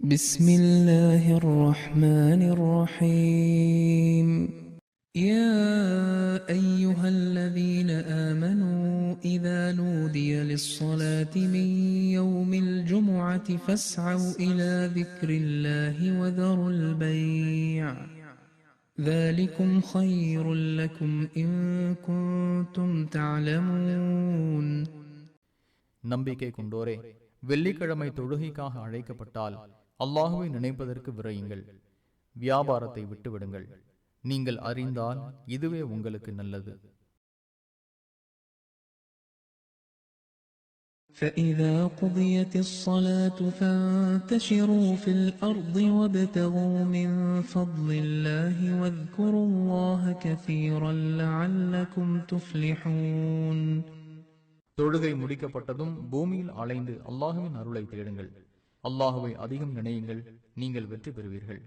بسم الله الرحمن الرحيم يا أيها الذين آمنوا إذا نودي للصلاة من يوم الجمعة فاسعوا إلى ذكر الله وذروا البيع ذلكم خير لكم إن كنتم تعلمون நம்பிக்கை கொண்டோரே வெள்ளிக்கிழமை தொழுகைக்காக அழைக்கப்பட்டால் அல்லாஹுவை நினைப்பதற்கு விரையுங்கள் வியாபாரத்தை விட்டுவிடுங்கள் நீங்கள் அறிந்தால் இதுவே உங்களுக்கு நல்லது فإذا قضيت الصلاة فانتشروا في الأرض وابتغوا من فضل الله واذكروا الله كثيرا لعلكم تفلحون தொழுகை முடிக்கப்பட்டதும் பூமியில் அலைந்து அல்லாஹுவின் அருளை தேடுங்கள் அல்லாஹுவை அதிகம் நினையுங்கள் நீங்கள் வெற்றி பெறுவீர்கள்.